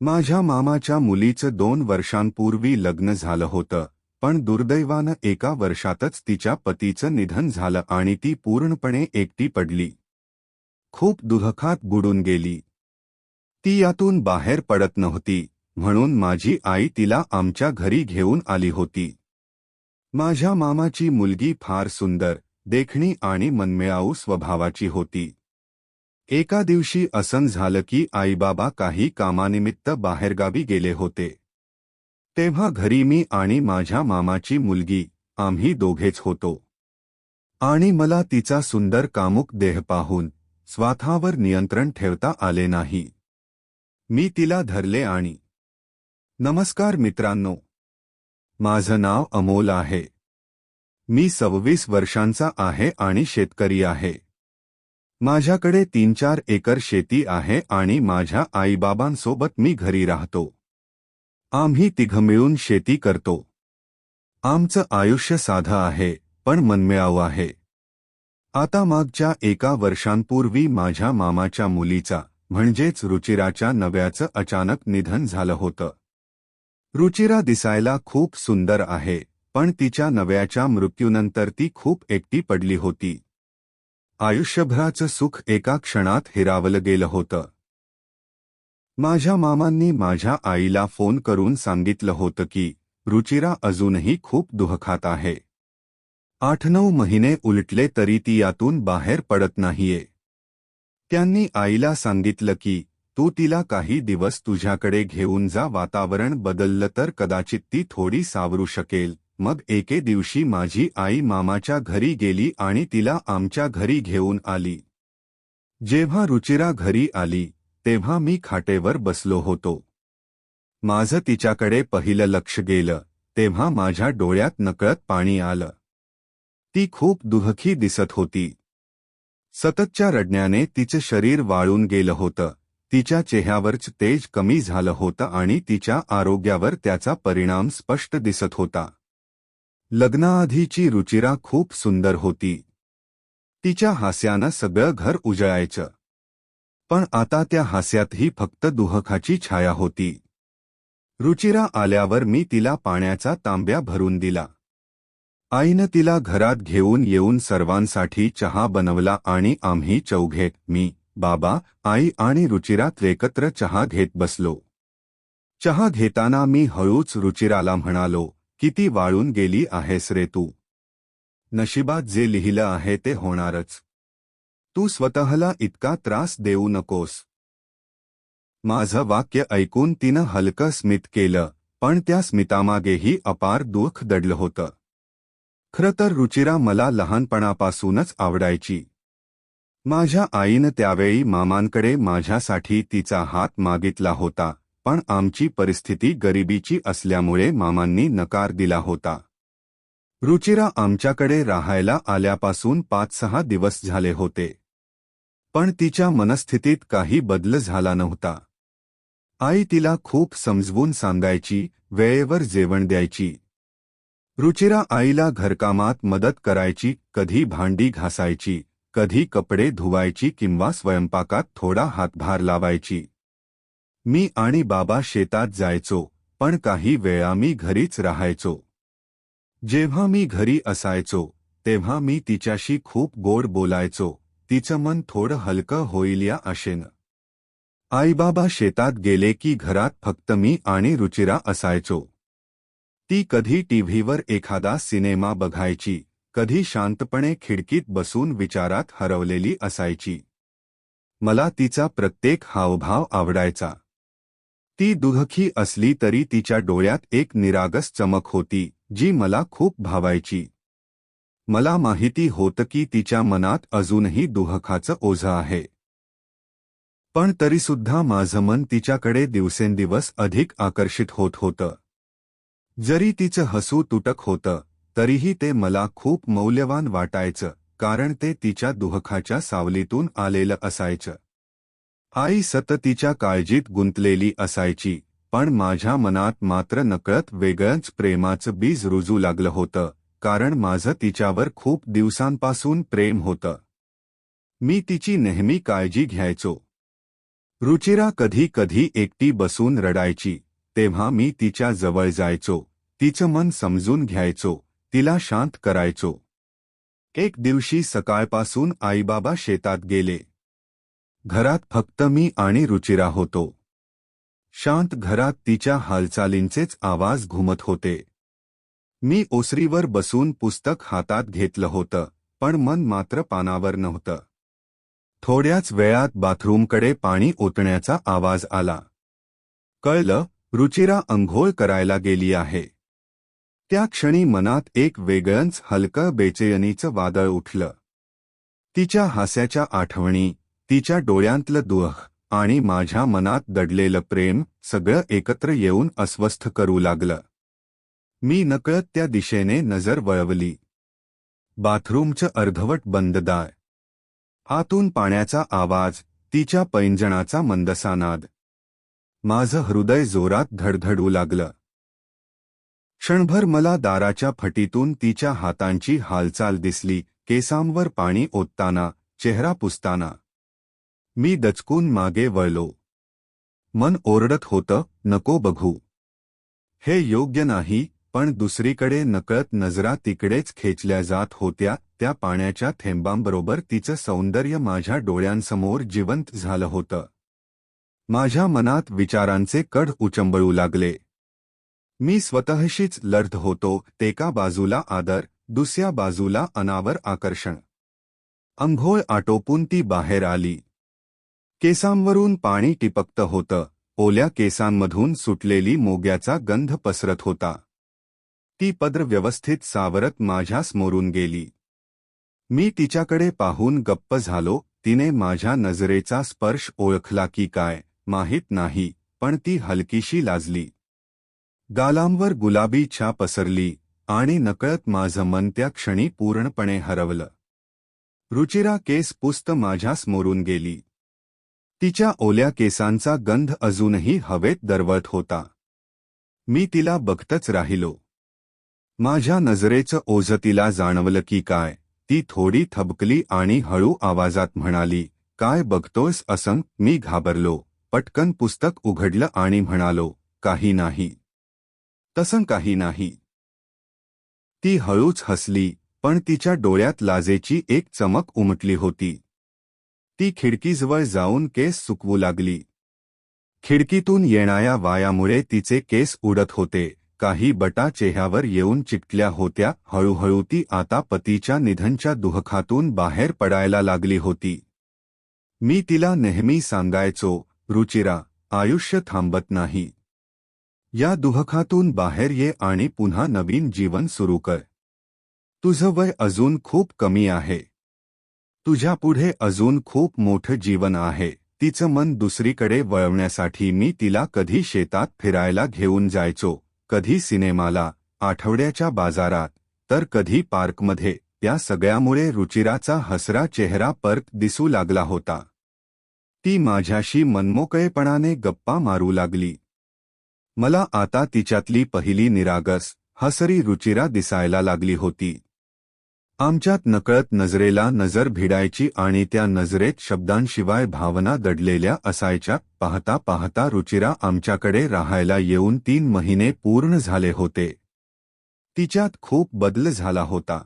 माझ्या मामाच्या मुलीचं दोन वर्षांपूर्वी लग्न झालं होतं पण दुर्दैवानं एका वर्षातच तिच्या पतीचं निधन झालं आणि ती पूर्णपणे एकटी पडली. खूप दुःखात बुडून गेली. ती यातून बाहेर पडत नव्हती म्हणून माझी आई तिला आमच्या घरी घेऊन आली होती. माझ्या मामाची मुलगी फार सुंदर देखणी आणि मनमिळाऊ स्वभावाची होती. एका दिवशी असं झालं की आईबाबा काही कामानिमित्त बाहेरगावी गेले होते. तेव्हा घरी मी आणि माझ्या मामाची मुलगी आम्ही दोघेच होतो. आणि मला तिचा सुंदर कामुक देह पाहून स्वाथावर नियंत्रण ठेवता आले नाही. मी तिला धरले आणि नमस्कार मित्रांनो. माझं नाव अमोल आहे. मी सव्वीस वर्षांचा आहे आणि शेतकरी आहे. माझ्याकडे तीन चार एकर शेती आहे आणि माझ्या आईबाबांसोबत मी घरी राहतो. आम्ही तिघं मिळून शेती करतो. आमचं आयुष्य साधं आहे पण मनमिळावू आहे. आता मागच्या एका वर्षांपूर्वी माझ्या मामाच्या मुलीचा म्हणजेच रुचिराच्या नव्याचं अचानक निधन झालं होतं. रुचिरा दिसायला खूप सुंदर आहे पण तिच्या नव्याच्या मृत्यूनंतर ती खूप एकटी पडली होती. आयुष्यभराचं सुख एका क्षणात हिरावलं गेलं होतं. माझ्या मामांनी माझ्या आईला फोन करून सांगितलं होतं की रुचिरा अजूनही खूप दुःखात आहे. आठ नऊ महिने उलटले तरी ती यातून बाहेर पडत नाहीये. त्यांनी आईला सांगितलं की तू तिला काही दिवस तुझ्याकडे घेऊन जा वातावरण बदललं तर कदाचित ती थोडी सावरू शकेल. मग एके दिवशी माझी आई मामाच्या घरी गेली आणि तिला आमच्या घरी घेऊन आली. जेव्हा रुचिरा घरी आली तेव्हा मी खाटेवर बसलो होतो. माझं तिच्याकडे पहिलं लक्ष गेलं तेव्हा माझ्या डोळ्यात नकळत पाणी आलं. ती खूप दुहखी दिसत होती. सततच्या रडण्याने तिचं शरीर वाळून गेलं होतं तिच्या चेहऱ्यावरच तेज कमी झालं होतं आणि तिच्या आरोग्यावर त्याचा परिणाम स्पष्ट दिसत होता. लग्नाआधीची रुचिरा खूप सुंदर होती. तिच्या हास्यानं सगळं घर उजळायचं. पण आता त्या हास्यातही फक्त दुहखाची छाया होती. रुचिरा आल्यावर मी तिला पाण्याचा तांब्या भरून दिला. आईनं तिला घरात घेऊन येऊन सर्वांसाठी चहा बनवला आणि आम्ही चौघे मी बाबा आई आणि रुचिरात एकत्र चहा घेत बसलो. चहा घेताना मी हळूच रुचिराला म्हणालो किती वाळून गेली आहेस रे तू? नशिबात जे लिहिलं आहे ते होणारच. तू स्वतःला इतका त्रास देऊ नकोस. माझं वाक्य ऐकून तिनं हलकं स्मित केलं पण त्या स्मितामागेही अपार दुःख दडलं होतं. खरं तर रुचिरा मला लहानपणापासूनच आवडायची. माझ्या आईनं त्यावेळी मामांकडे माझ्यासाठी तिचा हात मागितला होता पण आमची परिस्थिती गरिबीची असल्यामुळे मामांनी नकार दिला होता. रुचिरा आमच्याकडे राहायला आल्यापासून पाच सहा दिवस झाले होते. पण तिच्या मनस्थितीत काही बदल झाला नव्हता. आई तिला खूप समजवून सांगायची वेळेवर जेवण द्यायची. रुचिरा आईला घरकामात मदत करायची कधी भांडी घासायची कधी कपडे धुवायची किंवा स्वयंपाकात थोडा हातभार लावायची. मी आणि बाबा शेतात जायचो पण काही वेळा मी घरीच राहायचो. जेव्हा मी घरी असायचो तेव्हा मी तिच्याशी खूप गोड बोलायचो तिचं मन थोडं हलकं होईल या आशेनं आईबाबा शेतात गेले की घरात फक्त मी आणि रुचिरा असायचो. ती कधी टीव्हीवर एखादा सिनेमा बघायची कधी शांतपणे खिडकीत बसून विचारात हरवलेली असायची. मला तिचा प्रत्येक हावभाव आवडायचा. ती दुधखी असली तरी तिच्या डोळ्यात एक निरागस चमक होती जी मला खूप भावायची. मला माहिती होतं की तिच्या मनात अजूनही दुहखाचं ओझं आहे. पण तरीसुद्धा माझं मन तिच्याकडे दिवसेंदिवस अधिक आकर्षित होत होतं. जरी तिचं हसू तुटक होतं तरीही ते मला खूप मौल्यवान वाटायचं कारण ते तिच्या दुहखाच्या सावलीतून आलेलं असायचं. आई सततीच्या काळजीत गुंतलेली असायची पण माझ्या मनात मात्र नकळत वेगळंच प्रेमाचं बीज रुजू लागलं होतं कारण माझं तिच्यावर खूप दिवसांपासून प्रेम होतं. मी तिची नेहमी काळजी घ्यायचो. रुचिरा कधी कधी एकटी बसून रडायची तेव्हा मी तिच्या जवळ जायचो तिचं मन समजून घ्यायचो तिला शांत करायचो. एक दिवशी सकाळपासून आईबाबा शेतात गेले घरात फक्त मी आणि रुचिरा होतो. शांत घरात तिच्या हालचालींचेच आवाज घुमत होते. मी ओसरीवर बसून पुस्तक हातात घेतलं होतं पण मन मात्र पानावर नव्हतं. थोड्याच वेळात बाथरूमकडे पाणी ओतण्याचा आवाज आला. कळलं रुचिरा अंघोळ करायला गेली आहे. त्या क्षणी मनात एक वेगळंच हलकं बेचैनीचं वादळ उठलं. तिच्या हास्याच्या आठवणी तिच्या डोळ्यांतलं दुःख आणि माझ्या मनात दडलेलं प्रेम सगळं एकत्र येऊन अस्वस्थ करू लागलं. मी नकळत त्या दिशेने नजर वळवली. बाथरूमचं अर्धवट बंददाय आतून पाण्याचा आवाज तिच्या पैंजणाचा मंदसानाद माझं हृदय जोरात धडधडू लागलं. क्षणभर मला दाराच्या फटीतून तिच्या हातांची हालचाल दिसली केसांवर पाणी ओतताना चेहरा पुसताना. मी दचकून मागे वळलो. मन ओरडत होतं नको बघू. हे योग्य नाही पण दुसरीकडे नकळत नजरा तिकडेच खेचल्या जात होत्या त्या पाण्याच्या थेंबांबरोबर तिचं सौंदर्य माझ्या डोळ्यांसमोर जिवंत झालं होतं. माझ्या मनात विचारांचे कढ उचंबळू लागले. मी स्वतःशीच लढत होतो एका बाजूला आदर दुसऱ्या बाजूला अनावर आकर्षण. अंघोळ आटोपून ती बाहेर आली. केसांवरून पाणी टिपकतं होतं. ओल्या केसांमधून सुटलेली मोग्याचा गंध पसरत होता. ती पद्र व्यवस्थित सावरत माझ्या समोरून गेली. मी तिच्याकडे पाहून गप्प झालो तिने माझ्या नजरेचा स्पर्श ओळखला की काय माहीत नाही पण ती हलकीशी लाजली. गालांवर गुलाबी छा पसरली आणि नकळत माझं मन त्या क्षणी पूर्णपणे हरवलं. रुचिरा केस पुस्त माझ्या समोरून गेली. तिच्या ओल्या केसांचा गंध अजूनही हवेत दरवळत होता. मी तिला बघतच राहिलो. माझ्या नजरेचं ओझ तिला जाणवलं की काय ती थोडी थबकली आणि हळू आवाजात म्हणाली काय बघतोस असं मी घाबरलो. पटकन पुस्तक उघडलं आणि म्हणालो काही नाही. तसं काही नाही. ती हळूच हसली पण तिच्या डोळ्यात लाजेची एक चमक उमटली होती. ती खिडकीजवळ जाऊन केस सुकवू लागली. खिडकीतून येणाऱ्या वायामुळे तिचे केस उडत होते. काही बटा चेह्यावर येऊन चिकटल्या होत्या. हळूहळू ती आता पतीच्या निधनच्या दुःखातून बाहेर पडायला लागली होती. मी तिला नेहमी सांगायचो रुचिरा आयुष्य थांबत नाही. या दुःखातून बाहेर ये आणि पुन्हा नवीन जीवन सुरू कर. तुझं वय अजून खूप कमी आहे. तुझ्यापुढे अजून खूप मोठं जीवन आहे. तिचं मन दुसरीकडे वळवण्यासाठी मी तिला कधी शेतात फिरायला घेऊन जायचो कधी सिनेमाला आठवड्याच्या बाजारात तर कधी पार्कमध्ये त्या सगळ्यामुळे रुचिराचा हसरा चेहरा पर्क दिसू लागला होता. ती माझ्याशी मनमोकळेपणाने गप्पा मारू लागली. मला आता तिच्यातली पहिली निरागस हसरी रुचिरा दिसायला लागली होती. आमच्यात नकळत नजरेला नजर भिडायची आणि त्या नजरेत शब्दांशिवाय भावना दडलेल्या असायच्या पाहता पाहता रुचिरा आमच्याकडे राहायला येऊन तीन महिने पूर्ण झाले होते. तिच्यात खूप बदल झाला होता.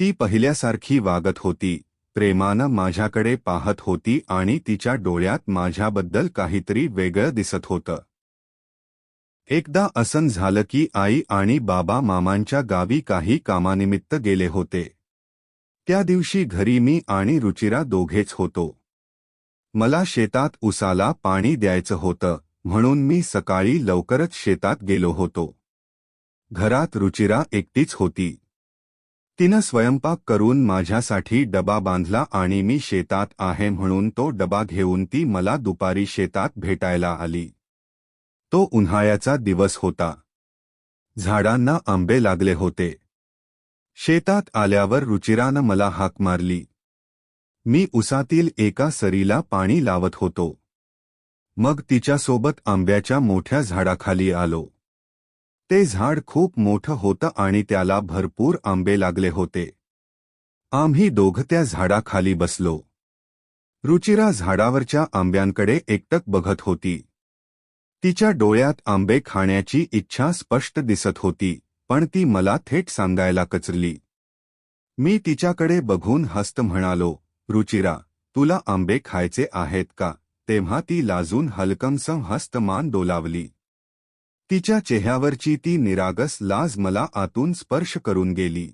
ती पहिल्यासारखी वागत होती प्रेमानं माझ्याकडे पाहत होती आणि तिच्या डोळ्यात माझ्याबद्दल काहीतरी वेगळं दिसत होतं. एकदा असं झालं की आई आणि बाबा मामांच्या गावी काही कामानिमित्त गेले होते. त्या दिवशी घरी मी आणि रुचिरा दोघेच होतो. मला शेतात उसाला पाणी द्यायचं होतं म्हणून मी सकाळी लवकरच शेतात गेलो होतो. घरात रुचिरा एकटीच होती. तिनं स्वयंपाक करून माझ्यासाठी डबा बांधला आणि मी शेतात आहे म्हणून तो डबा घेऊन ती मला दुपारी शेतात भेटायला आली. तो उन्हाळ्याचा दिवस होता. झाडांना आंबे लागले होते. शेतात आल्यावर रुचिरानं मला हाक मारली. मी उसातील एका सरीला पाणी लावत होतो. मग तिच्यासोबत आंब्याच्या मोठ्या झाडाखाली आलो. ते झाड खूप मोठं होतं आणि त्याला भरपूर आंबे लागले होते. आम्ही दोघ त्या झाडाखाली बसलो. रुचिरा झाडावरच्या आंब्यांकडे एकटक बघत होती. तिच्या डोळ्यात आंबे खाण्याची इच्छा स्पष्ट दिसत होती पण ती मला थेट सांगायला कचरली. मी तिच्याकडे बघून हस्त म्हणालो रुचिरा तुला आंबे खायचे आहेत का? तेव्हा ती लाजून हलकमसं हस्तमान डोलावली. तिच्या चेहऱ्यावरची ती निरागस लाज मला आतून स्पर्श करून गेली.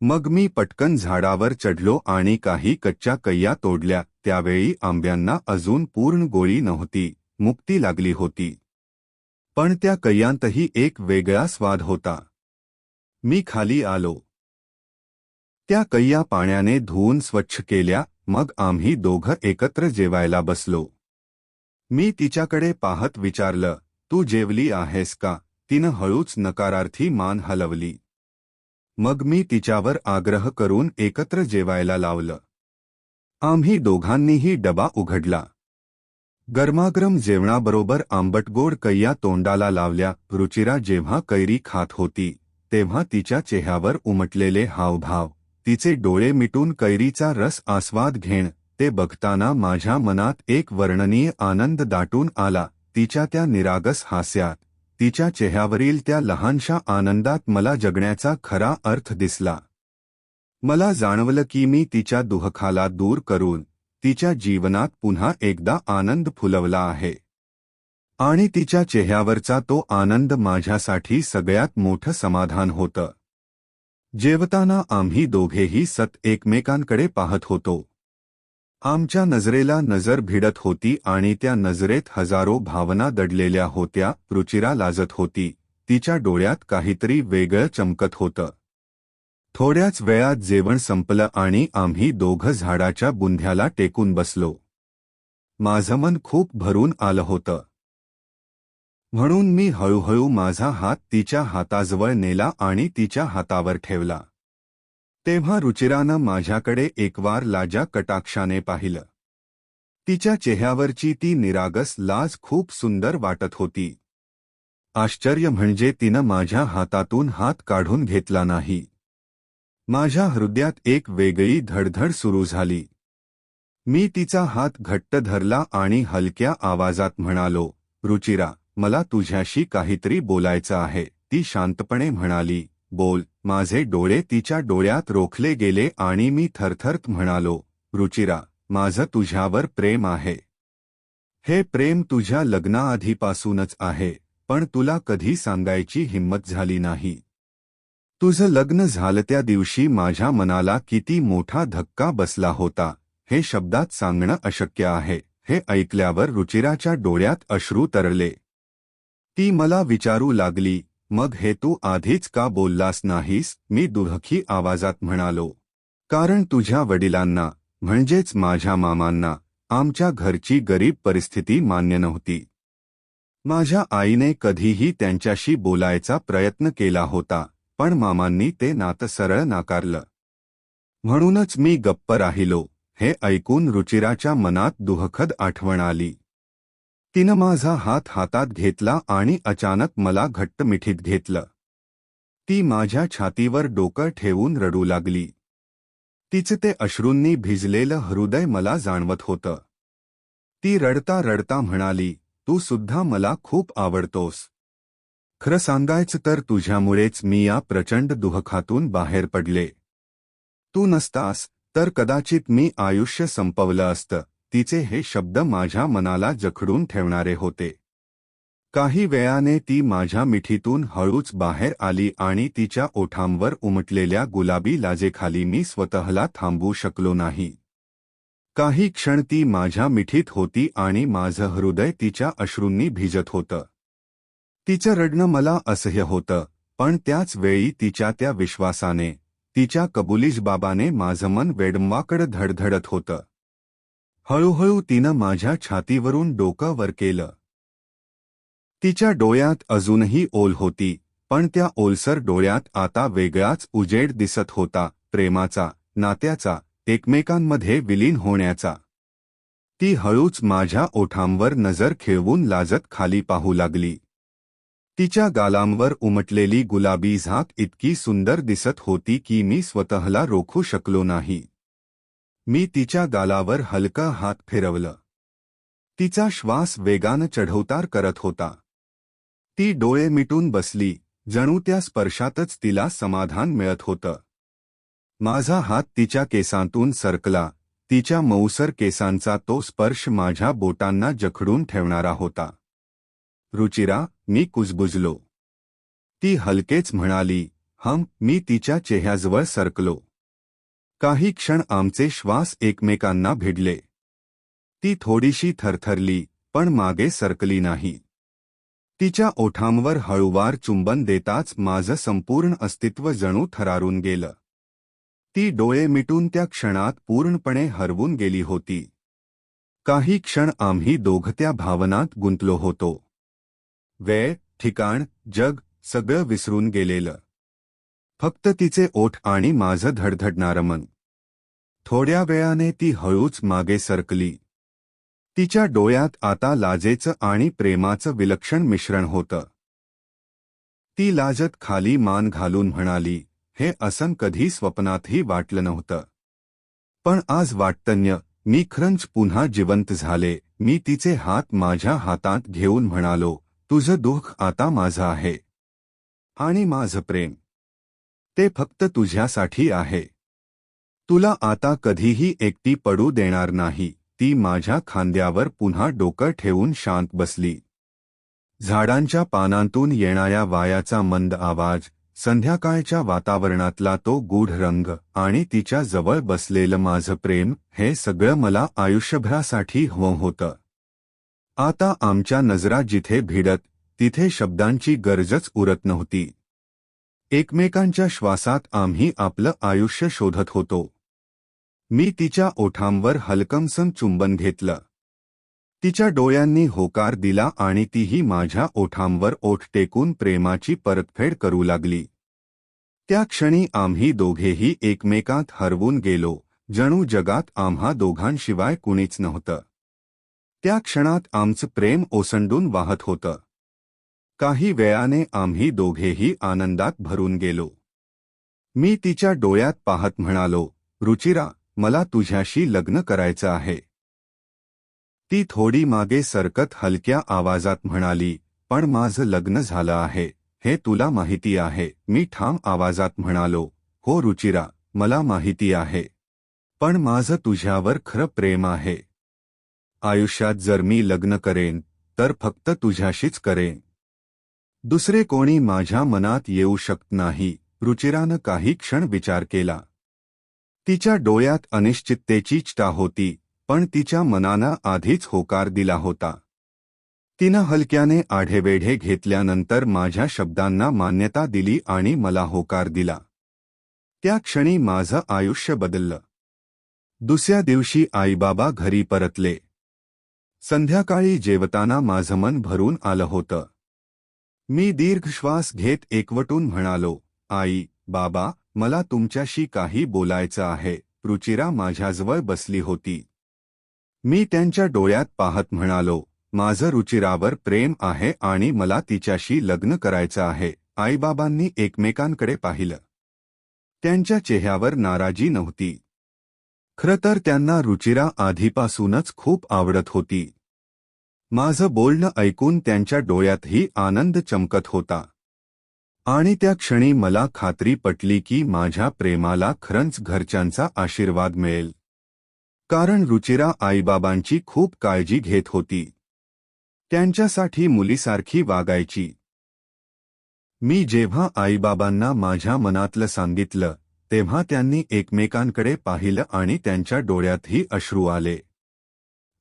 मग मी पटकन झाडावर चढलो आणि काही कच्च्या कैया तोडल्या त्यावेळी आंब्यांना अजून पूर्ण गोळी नव्हती. मुक्ती लागली होती. पण त्या कैयांतही एक वेगळा स्वाद होता. मी खाली आलो. त्या कैया पाण्याने धुवून स्वच्छ केल्या मग आम्ही दोघं एकत्र जेवायला बसलो. मी तिच्याकडे पाहत विचारलं तू जेवली आहेस का? तिनं हळूच नकारार्थी मान हलवली. मग मी तिच्यावर आग्रह करून एकत्र जेवायला लावलं. आम्ही दोघांनीही डबा उघडला. गरमागरम जेवणाबरोबर आंबटगोड कैया तोंडाला लावल्या रुचिरा जेव्हा कैरी खात होती तेव्हा तिच्या चेहऱ्यावर उमटलेले हावभाव तिचे डोळे मिटून कैरीचा रस आस्वाद घेण ते बघताना माझ्या मनात एक वर्णनीय आनंद दाटून आला तिच्या त्या निरागस हास्यात तिच्या चेहऱ्यावरील त्या लहानशा आनंदात मला जगण्याचा खरा अर्थ दिसला. मला जाणवलं की मी तिच्या दुःखाला दूर करून तिच्या जीवनात पुन्हा एकदा आनंद फुलवला आहे. आणि तिच्या चेहऱ्यावरचा तो आनंद माझ्यासाठी सगळ्यात मोठं समाधान होतं. जेवताना आम्ही दोघेही सत एकमेकांकडे पाहत होतो. आमच्या नजरेला नजर भिडत होती आणि त्या नजरेत हजारो भावना दडलेल्या होत्या रुचिरा लाजत होती. तिच्या डोळ्यात काहीतरी वेगळं चमकत होतं. थोड्याच वेळात जेवण संपलं आणि आम्ही दोघं झाडाच्या बुंध्याला टेकून बसलो. माझं मन खूप भरून आलं होतं. म्हणून मी हळूहळू माझा हात तिच्या हाताजवळ नेला आणि तिच्या हातावर ठेवला. तेव्हा रुचिरानं माझ्याकडे एकवार लाजा कटाक्षाने पाहिलं. तिच्या चेहऱ्यावरची ती निरागस लाज खूप सुंदर वाटत होती. आश्चर्य म्हणजे तिनं माझ्या हातातून हात काढून घेतला नाही. माझ्या हृदयात एक वेगळी धडधड सुरू झाली. मी तिचा हात घट्ट धरला आणि हलक्या आवाजात म्हणालो रुचिरा मला तुझ्याशी काहीतरी बोलायचं आहे. ती शांतपणे म्हणाली बोल. माझे डोळे तिच्या डोळ्यात रोखले गेले आणि मी थरथरत म्हणालो रुचिरा माझं तुझ्यावर प्रेम आहे. हे प्रेम तुझ्या लग्नाआधीपासूनच आहे पण तुला कधी सांगायची हिंमत झाली नाही. तुझं लग्न झालं त्या दिवशी माझ्या मनाला किती मोठा धक्का बसला होता. हे शब्दात सांगणं अशक्य आहे. हे ऐकल्यावर रुचिराच्या डोळ्यात अश्रू तरले ती मला विचारू लागली. मग हे तू आधीच का बोललास नाहीस? मी दुहखी आवाजात म्हणालो. कारण तुझ्या वडिलांना म्हणजेच माझ्या मामांना आमच्या घरची गरीब परिस्थिती मान्य नव्हती. माझ्या आईने कधीही त्यांच्याशी बोलायचा प्रयत्न केला होता. पण मामांनी ते नातं सरळ नाकारलं. म्हणूनच मी गप्प राहिलो हे ऐकून रुचिराच्या मनात दुःखद आठवण आली. तिनं माझा हात हातात घेतला आणि अचानक मला घट्ट मिठीत घेतलं. ती माझ्या छातीवर डोकं ठेवून रडू लागली. तिचे ते अश्रूंनी भिजलेलं हृदय मला जाणवत होतं. ती रडता रडता म्हणाली तू सुद्धा मला खूप आवडतोस. खरं सांगायचं तर तुझ्यामुळेच मी या प्रचंड दुःखातून बाहेर पडले. तू नसतास तर कदाचित मी आयुष्य संपवलं असतं तिचे हे शब्द माझ्या मनाला जखडून ठेवणारे होते. काही वेळाने ती माझ्या मिठीतून हळूच बाहेर आली आणि तिच्या ओठांवर उमटलेल्या गुलाबी लाजेखाली मी स्वतःला थांबू शकलो नाही. काही क्षण ती माझ्या मिठीत होती आणि माझं हृदय तिच्या अश्रूंनी भिजत होतं. तिचं रडणं मला असह्य होतं पण त्याच वेळी तिच्या त्या विश्वासाने तिच्या कबुलीज बाबाने माझं मन वेडमाकडं धडधडत होतं. हळूहळू तिनं माझ्या छातीवरून डोकं वर केलं. तिच्या डोळ्यात अजूनही ओल होती पण त्या ओलसर डोळ्यात आता वेगळाच उजेड दिसत होता प्रेमाचा नात्याचा एकमेकांमध्ये विलीन होण्याचा. ती हळूच माझ्या ओठांवर नजर खेळवून लाजत खाली पाहू लागली. तिच्या गालांवर उमटलेली गुलाबी झाक इतकी सुंदर दिसत होती की मी स्वतःला रोखू शकलो नाही. मी तिच्या गालावर हलका हात फिरवलं. तिचा श्वास वेगानं चढवतार करत होता. ती डोळे मिटून बसली जणू त्या स्पर्शातच तिला समाधान मिळत होतं. माझा हात तिच्या केसांतून सरकला तिच्या मऊसर केसांचा तो स्पर्श माझ्या बोटांना जखडून ठेवणारा होता. रुचिरा मी कुजबुजलो. ती हलकेच म्हणाली हम मी तिच्या चेहऱ्याजवळ सरकलो. काही क्षण आमचे श्वास एकमेकांना भिडले. ती थोडीशी थरथरली पण मागे सरकली नाही. तिच्या ओठांवर हळूवार चुंबन देताच माझं संपूर्ण अस्तित्व जणू थरारून गेलं. ती डोळे मिटून त्या क्षणात पूर्णपणे हरवून गेली होती. काही क्षण आम्ही दोघत्या भावनात गुंतलो होतो. वेळ ठिकाण जग सगळं विसरून गेलेलं. फक्त तिचे ओठ आणि माझं धडधडणारं मन. थोड्या वेळाने ती हळूच मागे सरकली. तिच्या डोळ्यात आता लाजेचं आणि प्रेमाचं विलक्षण मिश्रण होतं. ती लाजत खाली मान घालून म्हणाली हे असन कधी स्वप्नातही वाटलं नव्हतं. पण आज वाटतन्य मी खरंच पुन्हा जिवंत झाले मी तिचे हात माझ्या हातात घेऊन म्हणालो तुझं दुःख आता माझं आहे. आणि माझं प्रेम. ते फक्त तुझ्यासाठी आहे. तुला आता कधीही एकटी पडू देणार नाही. ती माझ्या खांद्यावर पुन्हा डोकं ठेवून शांत बसली. झाडांच्या पानांतून येणाऱ्या वायाचा मंद आवाज संध्याकाळच्या वातावरणातला तो गूढ रंग आणि तिच्या जवळ बसलेलं माझं प्रेम हे सगळं मला आयुष्यभरासाठी हवं होतं. आता आमच्या नजरा जिथे भिडत तिथे शब्दांची गरजच उरत नव्हती. एकमेकांच्या श्वासात आम्ही आपलं आयुष्य शोधत होतो. मी तिच्या ओठांवर हलकमसन चुंबन घेतलं. तिच्या डोळ्यांनी होकार दिला आणि तीही माझ्या ओठांवर ओठ टेकून प्रेमाची परतफेड करू लागली. त्या क्षणी आम्ही दोघेही एकमेकांत हरवून गेलो जणू जगात आम्हा दोघांशिवाय कुणीच नव्हतं. त्या क्षणात आमचं प्रेम ओसंडून वाहत होतं. काही वेळाने आम्ही दोघेही आनंदात भरून गेलो. मी तिच्या डोळ्यात पाहत म्हणालो रुचिरा मला तुझ्याशी लग्न करायचं आहे. ती थोडी मागे सरकत हलक्या आवाजात म्हणाली पण माझं लग्न झालं आहे. हे तुला माहिती आहे. मी ठाम आवाजात म्हणालो हो रुचिरा मला माहिती आहे. पण माझं तुझ्यावर खरं प्रेम आहे. आयुष्यात जर मी लग्न करेन तर फक्त तुझ्याशीच करेन. दुसरे कोणी माझ्या मनात येऊ शकत नाही रुचिरानं काही क्षण विचार केला. तिच्या डोळ्यात अनिश्चिततेची चिता होती पण तिच्या मनानं आधीच होकार दिला होता. तिनं हलक्याने आढेवेढे घेतल्यानंतर माझ्या शब्दांना मान्यता दिली आणि मला होकार दिला. त्या क्षणी माझं आयुष्य बदललं. दुसऱ्या दिवशी आईबाबा घरी परतले. संध्याकाळी जेवताना माझं मन भरून आलं होतं. मी दीर्घ श्वास घेत एकवटून म्हणालो आई बाबा मला तुमच्याशी काही बोलायचं आहे. रुचिरा माझ्याजवळ बसली होती. मी त्यांच्या डोळ्यात पाहत म्हणालो माझं रुचिरावर प्रेम आहे आणि मला तिच्याशी लग्न करायचं आहे. आईबाबांनी एकमेकांकडे पाहिलं. त्यांच्या चेहऱ्यावर नाराजी नव्हती. खरं तर त्यांना रुचिरा आधीपासूनच खूप आवडत होती. माझं बोलणं ऐकून त्यांच्या डोळ्यातही आनंद चमकत होता. आणि त्या क्षणी मला खात्री पटली की माझ्या प्रेमाला खरंच घरच्यांचा आशीर्वाद मिळेल. कारण रुचिरा आईबाबांची खूप काळजी घेत होती. त्यांच्यासाठी मुलीसारखी वागायची. मी जेव्हा आईबाबांना माझ्या मनातलं सांगितलं तेव्हा त्यांनी एकमेकांकडे पाहिलं आणि त्यांच्या डोळ्यातही अश्रू आले.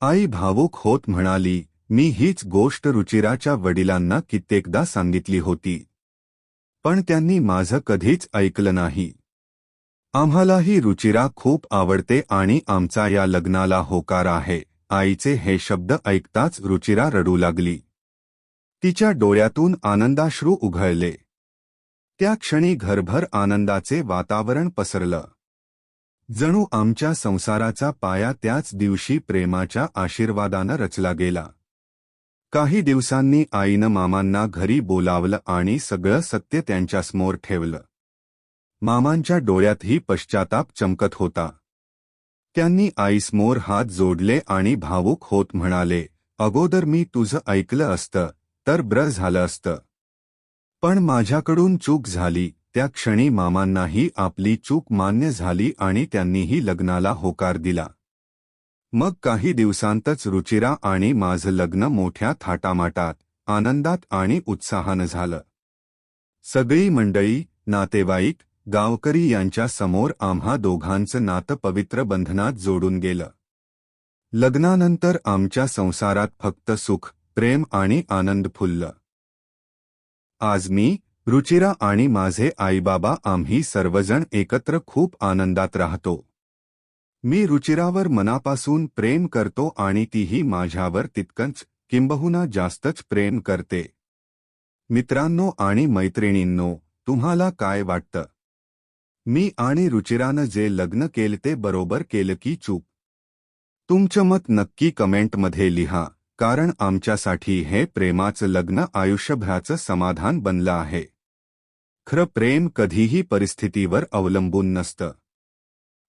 आई भावूक होत म्हणाली मी हीच गोष्ट रुचिराच्या वडिलांना कित्येकदा सांगितली होती. पण त्यांनी माझं कधीच ऐकलं नाही. आम्हालाही रुचिरा खूप आवडते आणि आमचा या लग्नाला होकार आहे. आईचे हे शब्द ऐकताच रुचिरा रडू लागली. तिच्या डोळ्यातून आनंदाश्रू उघळले. त्या क्षणी घरभर आनंदाचे वातावरण पसरलं. जणू आमच्या संसाराचा पाया त्याच दिवशी प्रेमाच्या आशीर्वादानं रचला गेला. काही दिवसांनी आईनं मामांना घरी बोलावलं आणि सगळं सत्य त्यांच्यासमोर ठेवलं. मामांच्या डोळ्यातही पश्चाताप चमकत होता. त्यांनी आईसमोर हात जोडले आणि भावूक होत म्हणाले अगोदर मी तुझं ऐकलं असतं तर ब्र झालं असतं. पण माझ्याकडून चूक झाली त्या क्षणी मामांनाही आपली चूक मान्य झाली आणि त्यांनीही लग्नाला होकार दिला. मग काही दिवसांतच रुचिरा आणि माझं लग्न मोठ्या थाटामाटात आनंदात आणि उत्साहानं झालं. सगळी मंडळी नातेवाईक गावकरी यांच्या समोर आम्हा दोघांचं नातं पवित्र बंधनात जोडून गेलं. लग्नानंतर आमच्या संसारात फक्त सुख प्रेम आणि आनंद फुललं. आज मी रुचिरा आणि माझे आईबाबा आम्ही सर्वजण एकत्र खूप आनंदात राहतो. मी रुचिरावर मनापासून प्रेम करतो आणि तीही माझ्यावर तितकंच किंबहुना जास्तच प्रेम करते. मित्रांनो आणि मैत्रिणींनो तुम्हाला काय वाटतं? मी आणि रुचिरानं जे लग्न केलं ते बरोबर केलं की चूक? तुमचं मत नक्की कमेंटमध्ये लिहा. कारण आमच्यासाठी हे प्रेमाचं लग्न आयुष्यभराचं समाधान बनलं आहे. खरं प्रेम कधीही परिस्थितीवर अवलंबून नसतं.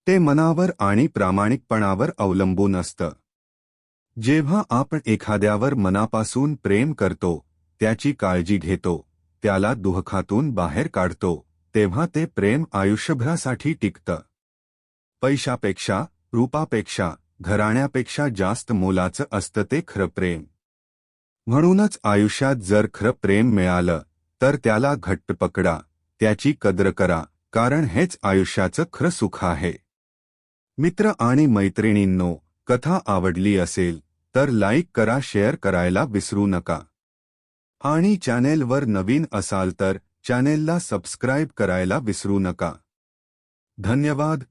ते मनावर आणि प्रामाणिकपणावर अवलंबून असतं. जेव्हा आपण एखाद्यावर मनापासून प्रेम करतो त्याची काळजी घेतो त्याला दुःखातून बाहेर काढतो तेव्हा ते प्रेम आयुष्यभरासाठी टिकतं. पैशापेक्षा रूपापेक्षा घराण्यापेक्षा जास्त मोलाचं असतं ते खरं प्रेम. म्हणूनच आयुष्यात जर खरं प्रेम मिळालं तर त्याला घट्ट पकडा त्याची कद्र करा कारण हेच आयुष्याचं खरं सुख आहे. मित्र आणि मैत्रिणींनो कथा आवडली असेल तर लाईक करा शेअर करायला विसरू नका. आणि चॅनेलवर नवीन असाल तर चॅनेलला सबस्क्राईब करायला विसरू नका. धन्यवाद.